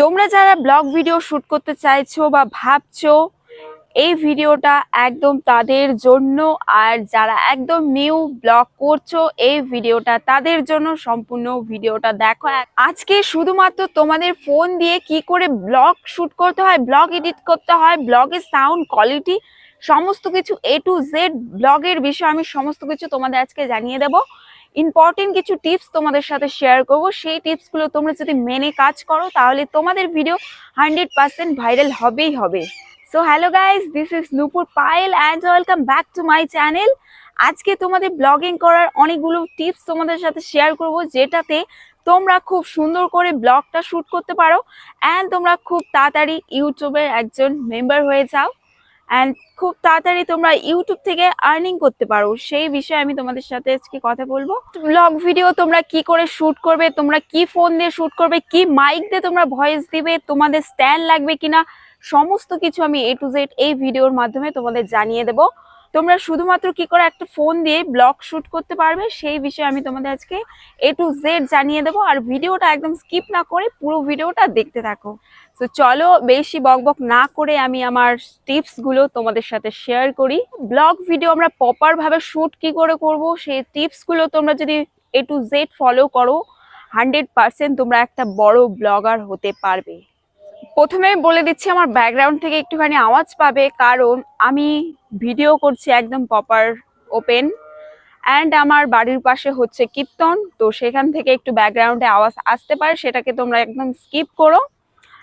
তোমরা যারা blog video shoot করতে চাইছো বা ভাবছ, এই ভিডিওটা একদম তাদের জন্য। আর যারা একদম নিউ ব্লগ করছ, এই ভিডিওটা তাদের জন্য সম্পূর্ণ ভিডিওটা দেখো। আজকে শুধুমাত্র তোমাদের ফোন দিয়ে কি করে ব্লগ শুট করতে হয়, ব্লগ এডিট করতে হয়, ব্লগের সাউন্ড কোয়ালিটি, সমস্ত কিছু এ টু জেড ব্লগের বিষয়ে আমি সমস্ত কিছু তোমাদের আজকে জানিয়ে দেবো। ইম্পর্টেন্ট কিছু টিপস তোমাদের সাথে শেয়ার করব। সেই টিপসগুলো তোমরা যদি মেনে কাজ করো, তাহলে তোমাদের ভিডিও হান্ড্রেড পার্সেন্ট ভাইরাল হবেই হবে। So hello guys this is Nupur Payel and welcome back to my channel আজকে তোমাদের ব্লগিং করার অনেকগুলো টিপস তোমাদের সাথে শেয়ার করব, যেটাতে তোমরা খুব সুন্দর করে ব্লগটা শ্যুট করতে পারো। অ্যান্ড তোমরা খুব তাড়াতাড়ি ইউটিউবের একজন মেম্বার হয়ে যাও। অ্যান্ড খুব তাড়াতাড়ি তোমরা ইউটিউব থেকে আর্নিং করতে পারো। সেই বিষয়ে আমি তোমাদের সাথে আজকে কথা বলব। ব্লগ ভিডিও তোমরা কি করে শ্যুট করবে, তোমরা কি ফোন দিয়ে শ্যুট করবে, কি মাইক দিয়ে তোমরা ভয়েস দিবে, তোমাদের স্ট্যান্ড লাগবে কিনা, সমস্ত কিছু আমি এ টু জেড এই ভিডিওর মাধ্যমে তোমাদের জানিয়ে দেবো। তোমরা শুধুমাত্র কি করে একটা ফোন দিয়ে ব্লগ শ্যুট করতে পারবে, সেই বিষয়ে আমি তোমাদের আজকে এ টু জেড জানিয়ে দেবো। আর ভিডিওটা একদম স্কিপ না করে পুরো ভিডিওটা দেখতে থাকো। তো চলো বেশি বকবক না করে আমি আমার টিপসগুলো তোমাদের সাথে শেয়ার করি। ব্লগ ভিডিও আমরা প্রপার ভাবে শুট কি করে করব, সেই টিপসগুলো তোমরা যদি এ টু জেড ফলো করো হান্ড্রেড পার্সেন্ট তোমরা একটা বড় ব্লগার হতে পারবে। প্রথমে বলে দিচ্ছি, আমার ব্যাকগ্রাউন্ড থেকে একটুখানি আওয়াজ পাবে, কারণ আমি ভিডিও করছি একদম প্রপার ওপেন অ্যান্ড আমার বাড়ির পাশে হচ্ছে কীর্তন, তো সেখান থেকে একটু ব্যাকগ্রাউন্ডে আওয়াজ আসতে পারে, সেটাকে তোমরা একদম স্কিপ করো।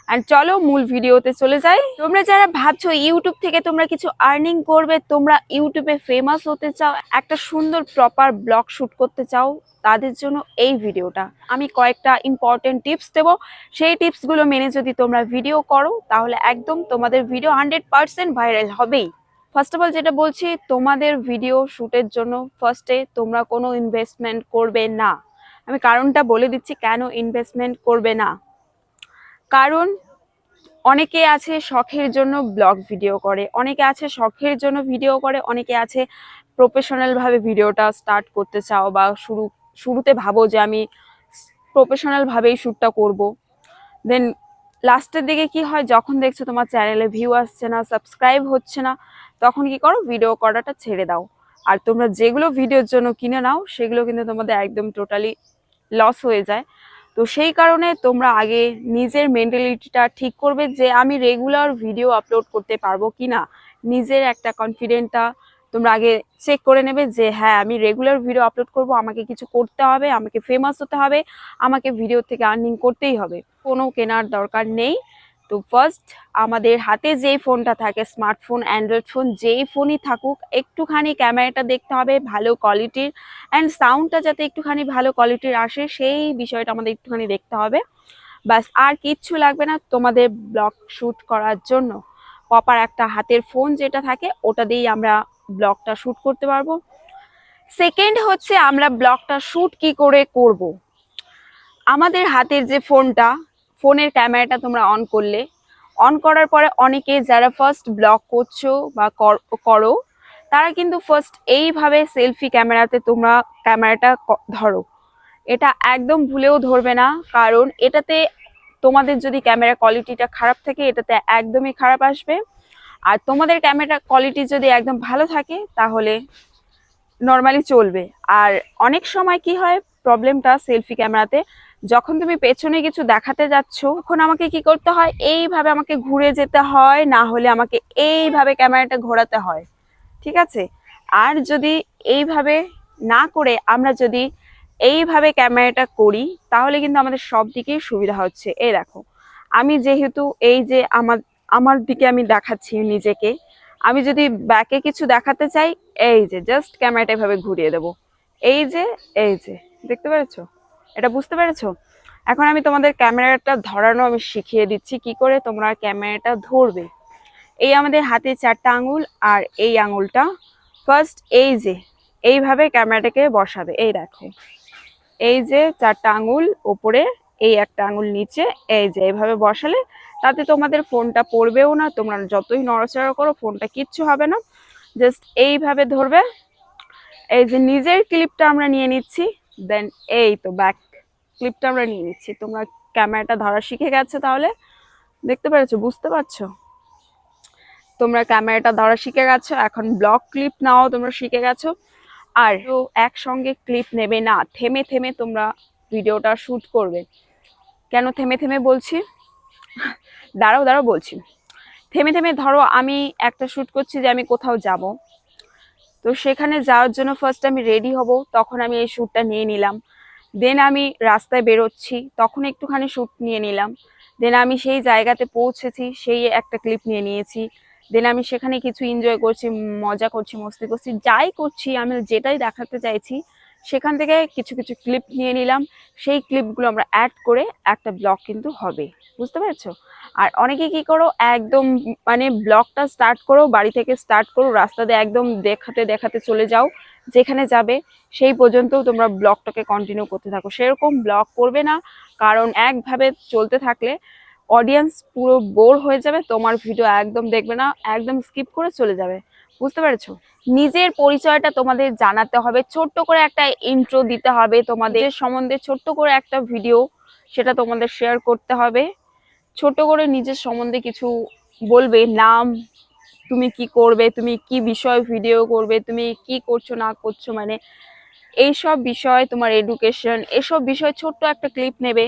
আর চলো মূল ভিডিওতে চলে যাই। তোমরা যারা ভাবছ ইউটিউব থেকে তোমরা কিছু আর্নিং করবে, তোমরা ইউটিউবে ফেমাস হতে চাও, একটা সুন্দর প্রপার ব্লগ শুট করতে চাও, তাদের জন্য এই ভিডিওটা। আমি কয়েকটা ইম্পর্টেন্ট টিপস দেবো। সেই টিপসগুলো মেনে যদি তোমরা ভিডিও করো, তাহলে একদম তোমাদের ভিডিও হান্ড্রেড পার্সেন্ট ভাইরাল হবেই। ফার্স্ট অফ অল যেটা বলছি, তোমাদের ভিডিও শ্যুটের জন্য ফার্স্টে তোমরা কোনো ইনভেস্টমেন্ট করবে না। আমি কারণটা বলে দিচ্ছি, কেন ইনভেস্টমেন্ট করবে না? কারণ অনেকে আছে শখের জন্য ব্লগ ভিডিও করে, অনেকে আছে শখের জন্য ভিডিও করে, অনেকে আছে প্রফেশনাল ভাবে ভিডিওটা স্টার্ট করতে চাও বা শুরু, শুরুতে ভাবো যে আমি প্রফেশনাল ভাবেই শ্যুটটা করব। দেন লাস্টের দিকে কি হয়, যখন দেখছ তোমার চ্যানেলে ভিউ আসছে না সাবস্ক্রাইব হচ্ছে না, তখন কি করো ভিডিও করাটা ছেড়ে দাও। আর তোমরা যেগুলো ভিডিওর জন্য কিনে নাও, সেগুলো কিন্তু তোমাদের একদম টোটালি লস হয়ে যায়। তো সেই কারণে তোমরা আগে নিজের মেন্টালিটিটা ঠিক করবে যে আমি রেগুলার ভিডিও আপলোড করতে পারব কি না। নিজের একটা কনফিডেন্টটা তোমরা আগে চেক করে নেবে যে হ্যাঁ আমি রেগুলার ভিডিও আপলোড করব, আমাকে কিছু করতে হবে, আমাকে ফেমাস হতে হবে, আমাকে ভিডিও থেকে আর্নিং করতেই হবে। কোনো কেনার দরকার নেই। তো ফার্স্ট আমাদের হাতে যেই ফোনটা থাকে স্মার্টফোন অ্যান্ড্রয়েড ফোন যেই ফোনই থাকুক, একটুখানি ক্যামেরাটা দেখতে হবে ভালো কোয়ালিটির অ্যান্ড সাউন্ডটা যাতে একটুখানি ভালো কোয়ালিটির আসে, সেই বিষয়টা আমাদের একটুখানি দেখতে হবে। ব্যাস, আর কিচ্ছু লাগবে না তোমাদের ব্লগ শ্যুট করার জন্য। প্রপার একটা হাতের ফোন যেটা থাকে, ওটা দিয়েই আমরা ব্লগটা শ্যুট করতে পারব। সেকেন্ড হচ্ছে আমরা ব্লগটা শ্যুট কি করে করব। আমাদের হাতের যে ফোনটা ফোনের ক্যামেরাটা তোমরা অন করলে। অন করার পরে অনেকে যারা ফার্স্ট ব্লগ করছ বা কর- তারা কিন্তু ফার্স্ট এইভাবে সেলফি ক্যামেরাতে তোমরা ক্যামেরাটা ধরো। এটা একদম ভুলেও ধরবে না, কারণ এটাতে তোমাদের যদি ক্যামেরা কোয়ালিটিটা খারাপ থাকে, এটাতে একদমই খারাপ আসবে। আর তোমাদের ক্যামেরা কোয়ালিটি যদি একদম ভালো থাকে, তাহলে নর্মালি চলবে। আর অনেক সময় কি হয় প্রবলেমটা সেলফি ক্যামেরাতে যখন তুমি পেছনে কিছু দেখাতে যাচ্ছ, তখন আমাকে কি করতে হয়? এইভাবে আমাকে ঘুরে যেতে হয়, না হলে আমাকে এইভাবে ক্যামেরাটা ঘোরাতে হয়। ঠিক আছে? আর যদি এইভাবে না করে আমরা যদি এইভাবে ক্যামেরাটা করি, তাহলে কিন্তু আমাদের সব দিকেই সুবিধা হচ্ছে। এই দেখো, আমি যেহেতু এই যে আমার আমার দিকে আমি দেখাচ্ছি নিজেকে, আমি যদি ব্যাকে কিছু দেখাতে চাই, এই যে জাস্ট ক্যামেরাটা এভাবে ঘুরিয়ে দেবো। এই যে এই যে, দেখতে পেরেছ? এটা বুঝতে পেরেছ? এখন আমি তোমাদের ক্যামেরাটা ধরানো আমি শিখিয়ে দিচ্ছি, কি করে তোমরা ক্যামেরাটা ধরবে। এই আমাদের হাতে চারটা আঙুল আর এই আঙুলটা ফার্স্ট এই যে, এইভাবে ক্যামেরাটাকে বসাবে, এই দেখো। এই যে চারটা আঙুল, ওপরে এই একটা আঙুল, নিচে এই যে, এইভাবে বসালে তাতে তোমাদের ফোনটা পড়বেও না, তোমরা যতই নড়াচড়া করো, ফোনটা কিচ্ছু হবে না। জাস্ট এইভাবে ধরবে। এই যে নিজের ক্লিপটা আমরা নিয়ে নিচ্ছি দেন এই তো ব্যাক ক্লিপটা আমরা নিয়ে নিচ্ছি। তোমরা ক্যামেরাটা ধরা শিখে গেছে তাহলে। দেখতে পেরেছ? বুঝতে পারছ? তোমরা ক্যামেরাটা ধরা শিখে গেছো। এখন ব্লগ ক্লিপ নাও, তোমরা শিখে গেছো। আর একসঙ্গে ক্লিপ নেবে না। থেমে থেমে তোমরা ভিডিওটা শ্যুট করবে। কেন থেমে থেমে বলছি? দাঁড়াও দাঁড়াও বলছি। থেমে থেমে ধরো আমি একটা শ্যুট করছি যে আমি কোথাও যাব। তো সেখানে যাওয়ার জন্য ফার্স্ট আমি রেডি হব। তখন আমি এই শ্যুটটা নিয়ে নিলাম। দেন আমি রাস্তায় বেরোচ্ছি, তখন একটুখানি শ্যুট নিয়ে নিলাম। দেন আমি সেই জায়গাতে পৌঁছেছি, সেই একটা ক্লিপ নিয়ে নিয়েছি। দেন আমি সেখানে কিছু এনজয় করছি, মজা করছি, মস্তি করছি, যাই করছি, আমি যেটাই দেখাতে চাইছি, সেখান থেকে কিছু কিছু ক্লিপ নিয়ে নিলাম। সেই ক্লিপগুলো আমরা অ্যাড করে একটা ব্লগ কিন্তু হবে। বুঝতে পেরেছ? আর অনেকে কি করো, একদম মানে ব্লগটা স্টার্ট করো, বাড়ি থেকে স্টার্ট করো, রাস্তা দিয়ে একদম দেখাতে দেখাতে চলে যাও। যেখানে যাবে, সেই পর্যন্তও তোমরা ব্লগটাকে কন্টিনিউ করতে থাকো। সেরকম ব্লগ করবে না, কারণ একভাবে চলতে থাকলে অডিয়েন্স পুরো বোর হয়ে যাবে, তোমার ভিডিও একদম দেখবে না, একদম স্কিপ করে চলে যাবে। বুঝতে পেরেছ? নিজের পরিচয়টা তোমাদের জানাতে হবে, ছোট্ট করে একটা ইন্ট্রো দিতে হবে তোমাদের। সম্বন্ধে ছোট্ট করে একটা ভিডিও সেটা তোমাদের শেয়ার করতে হবে। ছোট করে নিজের সম্বন্ধে কিছু বলবে, নাম তুমি কি করবে, তুমি কি বিষয় ভিডিও করবে, তুমি কি করছ, না করছ মানে এইসব বিষয় তোমার এডুকেশন এসব বিষয় ছোট্ট একটা ক্লিপ নেবে।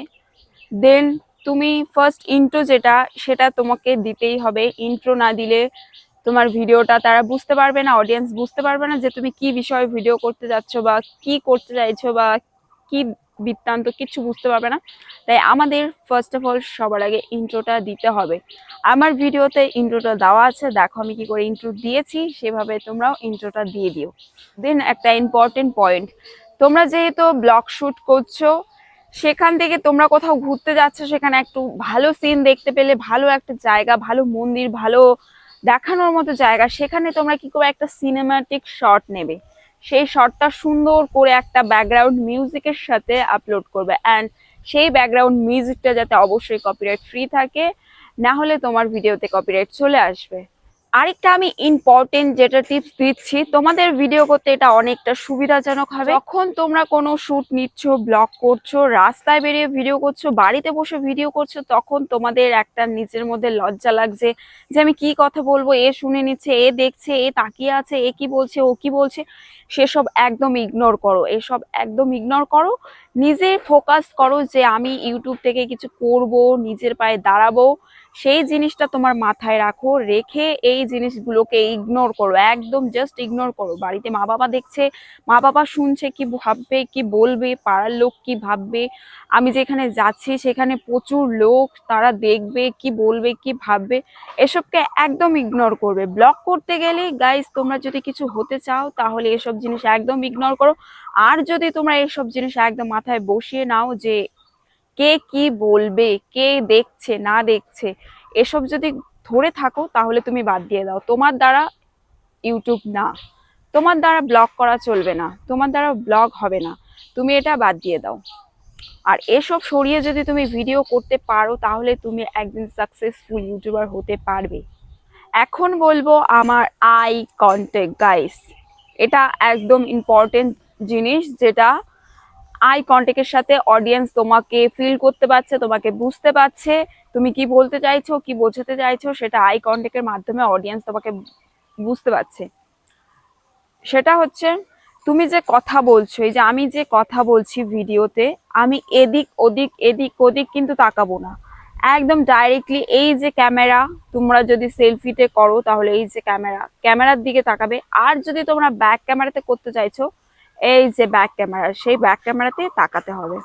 দেন তুমি ফার্স্ট ইন্ট্রো যেটা, সেটা তোমাকে দিতেই হবে। ইন্ট্রো না দিলে তোমার ভিডিওটা তারা বুঝতে পারবে না অডিয়েন্স বুঝতে পারবে না যে তুমি কি বিষয়ে ভিডিও করতে যাচ্ছ বা কি করতে চাইছো বা কি বৃত্তান্ত, কিছু বুঝতে পারবে না। তাই আমাদের ফার্স্ট অফ অল সবার আগে ইন্ট্রোটা দিতে হবে। আমার ভিডিওতে ইন্ট্রোটা দেওয়া আছে, দেখো আমি কি করে ইন্ট্রো দিয়েছি, সেভাবে তোমরাও ইন্ট্রোটা দিয়ে দিও। দেন একটা ইম্পর্টেন্ট পয়েন্ট তোমরা যেহেতু ব্লগ শ্যুট করছ, সেখান থেকে তোমরা কোথাও ঘুরতে যাচ্ছ, সেখানে একটু ভালো সিন দেখতে পেলে, ভালো একটা জায়গা, ভালো মন্দির, ভালো দেখানোর মতো জায়গা, সেখানে তোমরা কি করে একটা সিনেমাটিক শট নেবে। সেই শর্টটা সুন্দর করে একটা ব্যাকগ্রাউন্ড মিউজিকের সাথে আপলোড করবে। অ্যান্ড সেই ব্যাকগ্রাউন্ড মিউজিকটা যাতে অবশ্যই কপিরাইট ফ্রি থাকে, না হলে তোমার ভিডিওতে কপিরাইট চলে আসবে। আরেকটা আমি ইম্পর্টেন্ট যেটা টিপস দিচ্ছি, তোমাদের ভিডিও করতে এটা অনেকটা সুবিধাজনক হবে। যখন তোমরা কোনো শ্যুট নিচ্ছ ব্লগ করছ, রাস্তায় বেরিয়ে ভিডিও করছ, বাড়িতে বসে ভিডিও করছ, তখন তোমাদের একটা নিজের মধ্যে লজ্জা লাগছে যে আমি কি কথা বলব, এ শুনে নিচ্ছে, এ দেখছে, এ তাকিয়ে আছে, এ কি বলছে, ও কি বলছে, সেসব একদম ইগনোর করো। এসব একদম ইগনোর করো, নিজে ফোকাস করো যে আমি ইউটিউব থেকে কিছু করব, নিজের পায়ে দাঁড়াবো সেই জিনিসটা তোমার মাথায় রাখো, রেখে এই জিনিসগুলোকে ইগনোর করো, একদম জাস্ট ইগনোর করো। বাড়িতে মা বাবা দেখছে মা বাবা শুনছে কি ভাববে, কি বলবে, পাড়ার লোক কি ভাববে, আমি যেখানে যাচ্ছি সেখানে প্রচুর লোক, তারা দেখবে, কি বলবে, কি ভাববে, এসবকে একদম ইগনোর করবে। ব্লগ করতে গেলে গাইজ তোমরা যদি কিছু হতে চাও, তাহলে এসব জিনিস একদম ইগনোর করো। আর যদি তোমরা এসব জিনিস একদম মাথায় বসিয়ে নাও যে কে কি বলবে, কে দেখছে, না দেখছে, এসব যদি ধরে থাকো তাহলে তুমি বাদ দিয়ে দাও। তোমার দ্বারা ইউটিউব না, তোমার দ্বারা ব্লগ করা চলবে না, তোমার দ্বারা ব্লগ হবে না, তুমি এটা বাদ দিয়ে দাও। আর এসব সরিয়ে যদি তুমি ভিডিও করতে পারো তাহলে তুমি একদিন সাকসেসফুল ইউটিউবার হতে পারবে। এখন বলব আমার আই কন্টেক্ট গাইস এটা একদম ইম্পর্টেন্ট জিনিস যেটা আই কন্টেক্টের সাথে অডিয়েন্স তোমাকে ফিল করতে পারছে, তোমাকে বুঝতে পারছে। তুমি কি বলতে চাইছো, কি বোঝাতে চাইছো, সেটা আই কন্টেক্টের মাধ্যমে অডিয়েন্স তোমাকে বুঝতে পারছে। সেটা হচ্ছে, তুমি যে কথা বলছো, এই যে আমি যে কথা বলছি ভিডিওতে, আমি এদিক ওদিক এদিক ওদিক কিন্তু তাকাবো না। একদম ডাইরেক্টলি এই যে ক্যামেরা তোমরা যদি সেলফিতে করো, তাহলে এই যে ক্যামেরা ক্যামেরার দিকে তাকাবে। আর যদি তোমরা ব্যাক ক্যামেরাতে করতে চাইছো এই যে ব্যাক ক্যামেরা সেই ব্যাক ক্যামেরাতে তাকাতে হবে।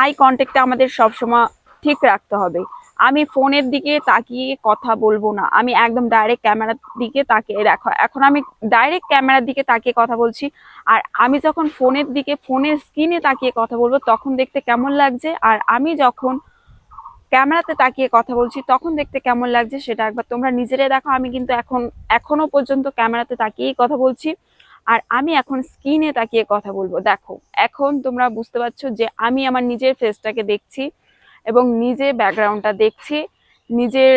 আই কন্ট্যাক্টটা আমাদের সবসময় ঠিক রাখতে হবে। আমি ফোনের দিকে তাকিয়ে কথা বলব না। আমি একদম ডাইরেক্ট ক্যামেরার দিকে তাকিয়ে রাখো। এখন আমি ডাইরেক্ট ক্যামেরার দিকে তাকিয়ে কথা বলছি। আর আমি যখন ফোনের দিকে, ফোনের স্ক্রিনে তাকিয়ে কথা বলব, তখন দেখতে কেমন লাগছে? আর আমি যখন ক্যামেরাতে তাকিয়ে কথা বলছি, তখন দেখতে কেমন লাগছে সেটা একবার তোমরা নিজেরাই দেখো। আমি কিন্তু এখন এখনও পর্যন্ত ক্যামেরাতে তাকিয়েই কথা বলছি। আর আমি এখন স্ক্রিনে তাকিয়ে কথা বলব। দেখো, এখন তোমরা বুঝতে পারছ যে আমি আমার নিজের ফেসটাকে দেখছি এবং নিজে ব্যাকগ্রাউন্ডটা দেখছি। নিজের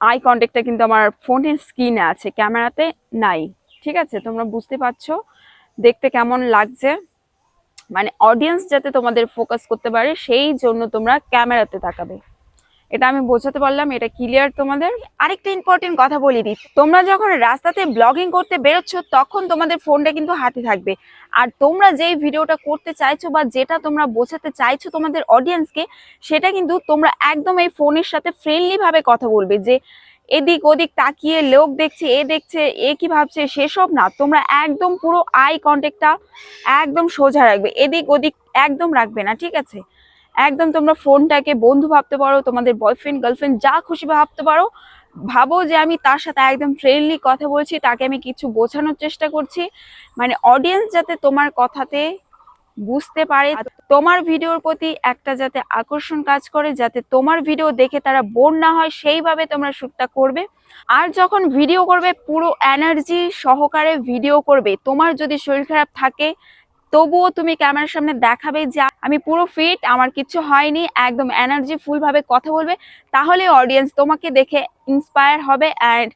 আই কন্ট্যাক্টটা কিন্তু আমার ফোনের স্ক্রিনে আছে, ক্যামেরাতে নাই। ঠিক আছে? তোমরা বুঝতে পারছ? দেখতে কেমন লাগছে? মানে অডিয়েন্স যাতে তোমাদের ফোকাস করতে পারে, সেই জন্য তোমরা ক্যামেরাতে তাকাবে। এটা আমি বোঝাতে পারলাম, এটা ক্লিয়ার তোমাদের? আরেকটা ইম্পর্টেন্ট কথা বলে দিই, তোমরা যখন রাস্তাতে ব্লগিং করতে বেরোচ্ছ, তখন তোমাদের ফোনটা কিন্তু হাতে থাকবে। আর তোমরা যেই ভিডিওটা করতে চাইছো বা যেটা তোমরা বোঝাতে চাইছো তোমাদের অডিয়েন্সকে সেটা কিন্তু তোমরা একদম এই ফোনের সাথে ফ্রেন্ডলি ভাবে কথা বলবে যে, এদিক ওদিক তাকিয়ে লোক দেখছে, এ দেখছে, এ কি ভাবছে, সেসব না। তোমরা একদম পুরো আই কন্টেক্টটা একদম সোজা রাখবে, এদিক ওদিক একদম রাখবে না, ঠিক আছে? একদম তোমরা ফোনটাকে বন্ধু ভাবতে পারো তোমাদের বয়ফ্রেন্ড গার্লফ্রেন্ড যা খুশি ভাবতে পারো। ভাবো যে আমি তার সাথে একদম ফ্রেন্ডলি কথা বলছি তাকে আমি কিছু বোঝানোর চেষ্টা করছি। মানে অডিয়েন্স যাতে তোমার কথাতে বুঝতে পারে তোমার ভিডিওর প্রতি একটা যাতে আকর্ষণ কাজ করে যাতে তোমার ভিডিও দেখে তারা বোর না হয় সেইভাবে তোমরা শ্যুটটা করবে। আর যখন ভিডিও করবে পুরো এনার্জি সহকারে ভিডিও করবে। তোমার যদি শরীর খারাপ থাকে তবুও তুমি ক্যামেরার সামনে দেখাবে যে আমি পুরো ফিট আমার কিছু হয়নি, একদম এনার্জি ফুল ভাবে কথা বলবে, তাহলে অডিয়েন্স তোমাকে দেখে ইন্সপায়ার হবে অ্যান্ড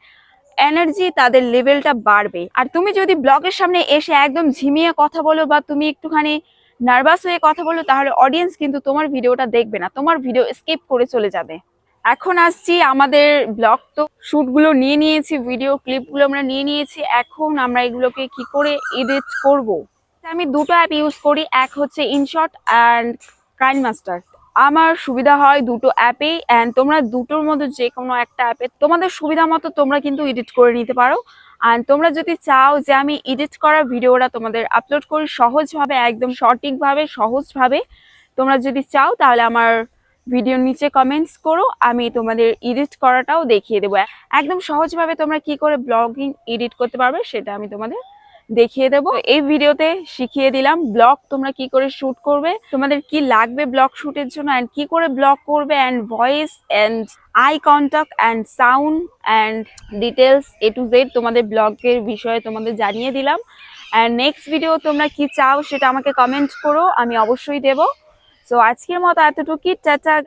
এনার্জি তাদের লেভেলটা বাড়বে। আর তুমি যদি ব্লগের সামনে এসে একদম ঝিমিয়ে কথা বলো বা তুমি একটুখানি নার্ভাস হয়ে কথা বলো, তাহলে অডিয়েন্স কিন্তু তোমার ভিডিওটা দেখবে না, তোমার ভিডিও স্কিপ করে চলে যাবে। এখন আসছি আমাদের ব্লগ তো শুটগুলো নিয়ে নিয়েছি ভিডিও ক্লিপগুলো আমরা নিয়ে নিয়েছি, এখন আমরা এগুলোকে কি করে এডিট করব? আমি দুটো অ্যাপ ইউজ করি, এক হচ্ছে ইনশট অ্যান্ড ক্রাইম মাস্টার আমার সুবিধা হয় দুটো অ্যাপেই অ্যান্ড তোমরা দুটোর মধ্যে যে কোনো একটা অ্যাপে তোমাদের সুবিধা মতো তোমরা কিন্তু এডিট করে নিতে পারো। আর তোমরা যদি চাও যে আমি এডিট করা ভিডিওটা তোমাদের আপলোড করি সহজভাবে, একদম সঠিকভাবে, সহজভাবে, তোমরা যদি চাও তাহলে আমার ভিডিওর নিচে কমেন্টস করো, আমি তোমাদের এডিট করাটাও দেখিয়ে দেবো। একদম সহজভাবে তোমরা কি করে ব্লগিং এডিট করতে পারবে সেটা আমি তোমাদের দেখিয়ে দেবো। এই ভিডিওতে শিখিয়ে দিলাম ব্লগ তোমরা কি করে শুট করবে, তোমাদের কি লাগবে ব্লগ শুটের জন্য অ্যান্ড কি করে ব্লগ করবে and voice and eye contact and sound and details A to Z তোমাদের ব্লগের বিষয়ে তোমাদের জানিয়ে দিলাম। অ্যান্ড নেক্সট ভিডিও তোমরা কি চাও সেটা আমাকে কমেন্ট করো, আমি অবশ্যই দেবো। সো আজকের মতো এতটুকুই, টাটা।